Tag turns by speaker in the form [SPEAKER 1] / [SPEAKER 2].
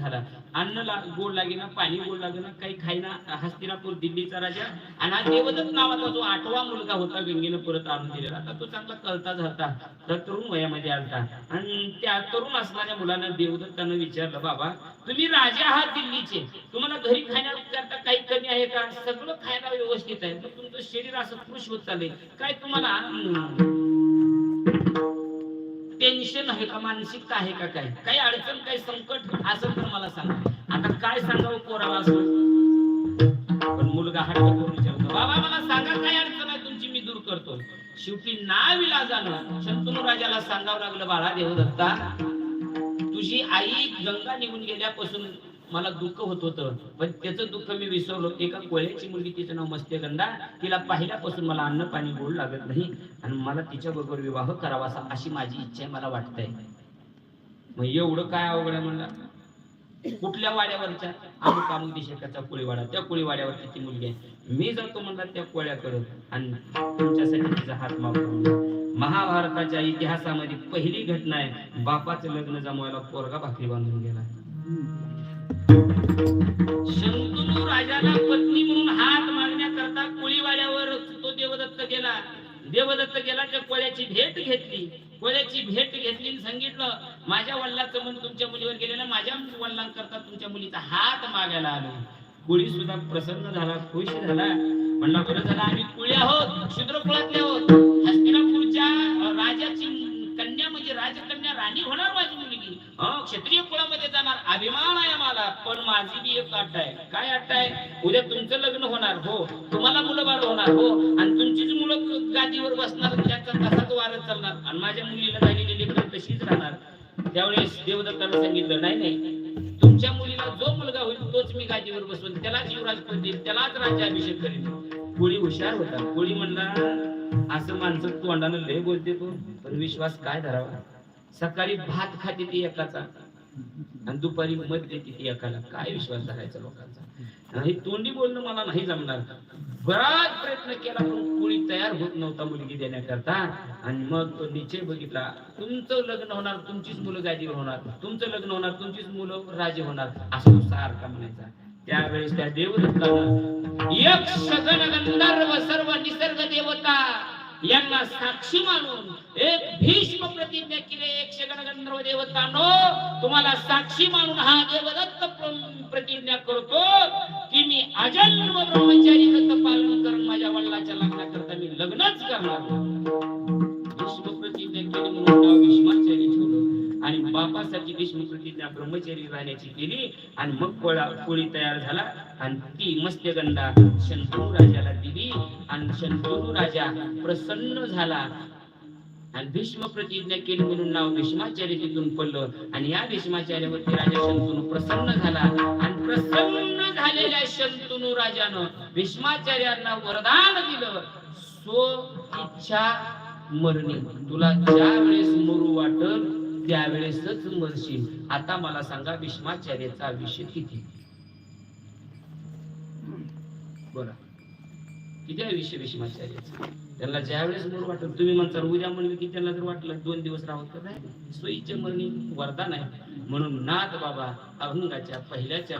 [SPEAKER 1] झाला. अन्न ला गोड लागेना पाणी गोड लागेना काही खायना हस्तिनापूर दिल्लीचा राजा. आणि हा देवदत्त नावाचा जो आठवा मुलगा होता गंगेनं परत आणून दिलेला. आता तो चांगला कळता झालता तर तरुण वयामध्ये आलता. आणि त्या तरुण असणाऱ्या मुलानं देवदत्तानं विचारलं बाबा तुम्ही राजा आहात दिल्लीचे. तुम्हाला घरी खाण्याकरता काही कमी आहे का? सगळं खायला व्यवस्थित आहे. तर तुमचं शरीर असं खुश होत चाललंय काय तुम्हाला टेन्शन आहे का मानसिकता आहे का काय काही अडचण काही संकट असं तर मला सांगा. आता काय सांगावं पोराला पण मुलगा हट्ट करून विचारतो बाबा मला सांगा काय अडचण आहे तुमची मी दूर करतो शेवटी नाविला जाणं शंतनू राजाला सांगावं लागलं बाळा देवदत्ता तुझी आई गंगा निघून गेल्यापासून मला दुःख होत होतं. पण त्याचं दुःख मी विसरलो. एका कोळ्याची मुलगी तिचं नाव मस्त्यगंधा. तिला पाहिल्यापासून मला अन्न पाणी गोड लागत नाही. आणि मला तिच्या बरोबर विवाह करावासा अशी माझी इच्छा आहे मला वाटतंय. मग एवढं काय अवघड आहे म्हणला? कुठल्या वाड्यावरच्या? आम्ही अमुक दिशेकाचा कोळीवाडा. त्या कोळीवाड्यावरची ती मुलगी आहे. मी जातो म्हणला त्या कोळ्याकडं. आणि तुमच्यासाठी तिचा हात मागतो महाभारताच्या इतिहासामध्ये पहिली घटना आहे बापाचं लग्न जमवायला पोरगा भाकरी बांधून गेला. शंतनू राजाला पत्नी म्हणून हात मागण्याकरता कोळीवाड्यावर तो देवदत्त गेला. देवदत्त गेला त्या कोळ्याची भेट घेतली. कोळ्याची भेट घेतली सांगितलं माझ्या वडिलाचं मन तुमच्या मुलीवर गेलेलं माझ्या वडिलांकरता तुमच्या मुलीचा हात मागायला आलो. कोळी सुद्धा प्रसन्न झाला खुश झाला. म्हणला बरं झालं आम्ही कुळी आहोत शूद्र कुळातले आहोत. हस्तिनापूरच्या राजाची कन्या म्हणजे राजकन्या राणी होणार माझी मुलगी. क्षत्रिय कुळामध्ये जाणार. अभिमान आहे मला पण माझी बी एक अट आहे. काय अट आहे? उद्या तुमचं लग्न होणार. हो. तुम्हाला मुलं बाळ होणार. हो. आणि तुमचीच मुलं गादीवर बसणार त्याचा तसाच वारत चालणार. आणि माझ्या मुलीला झालेली लेकर तशीच राहणार. त्यावेळेस देवदत्ताला सांगितलं नाही नाही. तुमच्या मुलीला जो मुलगा होईल तोच मी गादीवर बसवेल त्यालाच युवराज पद देईल त्यालाच राज्याभिषेक करेन. कोळी हुशार होता. कोळी म्हणला असं माणसं तोंडानं लय बोलते तो. पण विश्वास काय धरावा? सकाळी भात खाते ती एकाचा. आणि दुपारी मध देते ती एकाला. काय विश्वास धरायचा लोकांचा? हे तोंडी बोलणं मला नाही जमणार. बराच प्रयत्न केला पण कोणी तयार होत नव्हता मुलगी देण्याकरता. आणि मग तो निश्चय बघितला तुमचं लग्न होणार तुमचीच मुलं गादीवर होणार. तुमचं लग्न होणार तुमचीच मुलं राजे होणार. असं सारखा म्हणायचा. त्यावेळेस त्या देवदत्तानं यक्ष गण गंधर्व सर्व निसर्ग देवता यांना साक्षी मानून एक भीष्म प्रतिज्ञा केली एकशे गण गंधर्व देवतांनो तुम्हाला साक्षी मानून हा देवदत्त प्रतिज्ञा करतो की मी अजन्म ब्रह्मचारी व्रत पालन करून माझ्या वडिलाच्या लग्नाकरता मी लग्नच करणार भीष्म प्रतिज्ञा केली म्हणून नाव भीष्माचार्य ठेवलं आणि बापासाठी भीष्म प्रतिज्ञा ब्रह्मचारी राहण्याची केली आणि मग कोळा कोळी तयार झाला आणि ती मस्त्यगंधा शंतनू राजाला दिली. आणि शंतनू राजा प्रसन्न झाला. आणि भीष्म प्रतिज्ञा केली म्हणून नाव भीष्माचार्य तिथून पडलं. आणि या भीष्माचार्यावरती राजा शंतनू प्रसन्न झाला. आणि प्रसन्न झालेल्या शंतनू राजानं भीष्माचार्यांना वरदान दिलं. सो इच्छा मरणे. तुला ज्या वेळेस मरू वाटल त्यावेळेसच मरशील. आता मला सांगा भीष्माचार्याचा आयुष्य किती? बोला किती विषय भीष्माचार्याचं त्यांना ज्या वेळेस मरू वाटल तुम्ही म्हणता उद्या म्हणलं की त्यांना जर वाटलं दोन दिवस राहत तर नाही. सोयीच्या मरणी वरदान आहे. म्हणून नाथ बाबा अभंगाच्या
[SPEAKER 2] पहिल्याच्या